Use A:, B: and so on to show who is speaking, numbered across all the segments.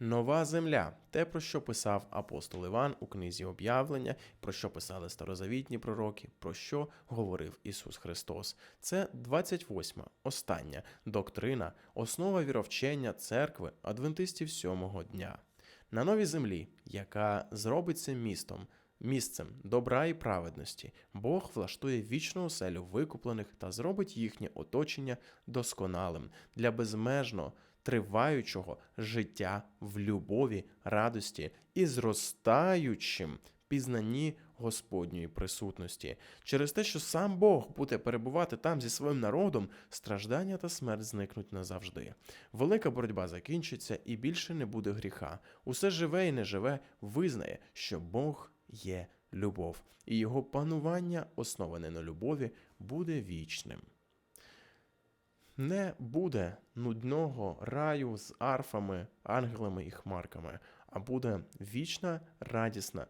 A: Нова земля те, про що писав апостол Іван у книзі об'явлення, про що писали старозавітні пророки, про що говорив Ісус Христос. Це 28-ма, остання доктрина, основа віровчення церкви адвентистів сьомого дня. На новій землі, яка зробиться містом, місцем добра і праведності, Бог влаштує вічну оселю викуплених та зробить їхнє оточення досконалим для безмежно триваючого життя в любові, радості і зростаючим пізнанні Господньої присутності. Через те, що сам Бог буде перебувати там зі своїм народом, страждання та смерть зникнуть назавжди. Велика боротьба закінчиться і більше не буде гріха. Усе живе і неживе визнає, що Бог є любов, і його панування, основане на любові, буде вічним. Не буде нудного раю з арфами, ангелами і хмарками, а буде вічна, радісна,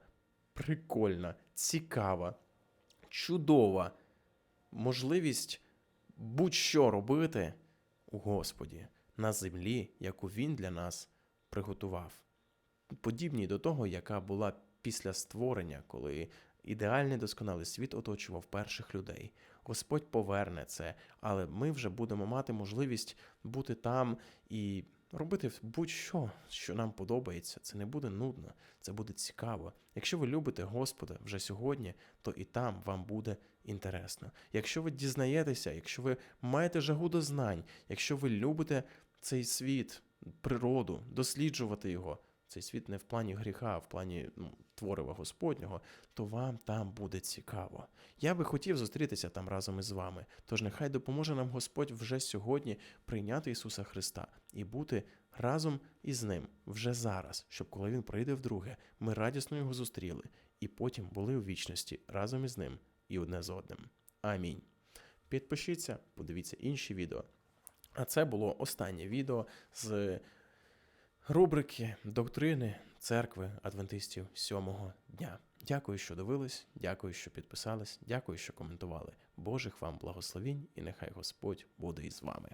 A: прикольна, цікава, чудова можливість будь-що робити у Господі на землі, яку Він для нас приготував. Подібній до того, яка була після створення, коли ідеальний досконалий світ оточував перших людей. Господь поверне це, але ми вже будемо мати можливість бути там і робити будь-що, що нам подобається. Це не буде нудно, це буде цікаво. Якщо ви любите Господа вже сьогодні, то і там вам буде інтересно. Якщо ви дізнаєтеся, якщо ви маєте жагу до знань, якщо ви любите цей світ, природу, досліджувати його. Цей світ не в плані гріха, а в плані ну, творива Господнього, то вам там буде цікаво. Я би хотів зустрітися там разом із вами. Тож нехай допоможе нам Господь вже сьогодні прийняти Ісуса Христа і бути разом із Ним вже зараз, щоб коли Він прийде вдруге, ми радісно його зустріли і потім були у вічності разом із ним і одне з одним. Амінь. Підпишіться, подивіться інші відео. А це було останнє відео з рубрики Доктрини церкви адвентистів сьомого дня. Дякую, що дивились, дякую, що підписались, дякую, що коментували. Божих вам благословінь, і нехай Господь буде із вами.